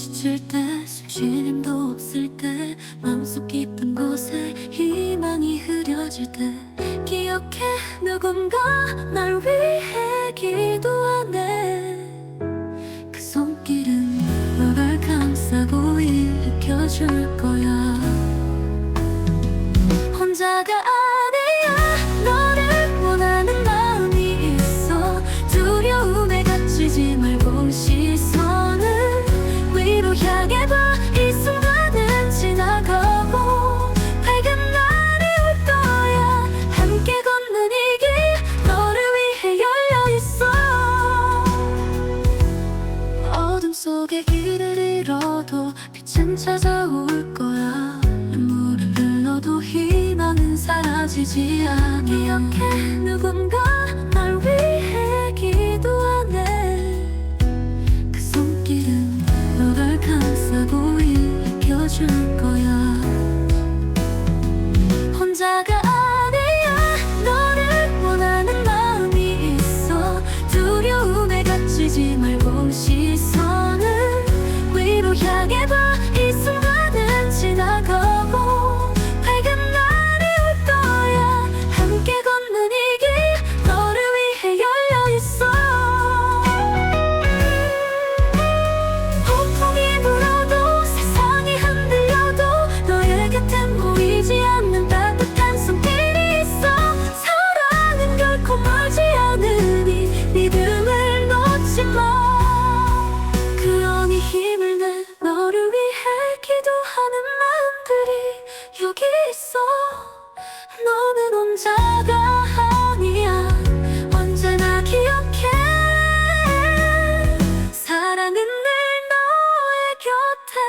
지칠 때 숨쉴 힘도 없을 때 마음속 깊은 곳에 희망이 흐려질 때. 기억해 누군가 날 위해 기도하네 곁엔 찾아올 거야. 눈물을 흘러도 희망은 사라지지 않아. 기억해 누군가 날 위해 기도하네. 그 손길은 너를 감싸고 일으켜줄 거야. 혼자가 아니야. 너를 원하는 마음이 있어. 두려움에 갇히지 말고 시선을 위로 향해 봐. 여기 있어 너는 혼자가 아니야. 언제나 기억해. 사랑은 늘 너의 곁에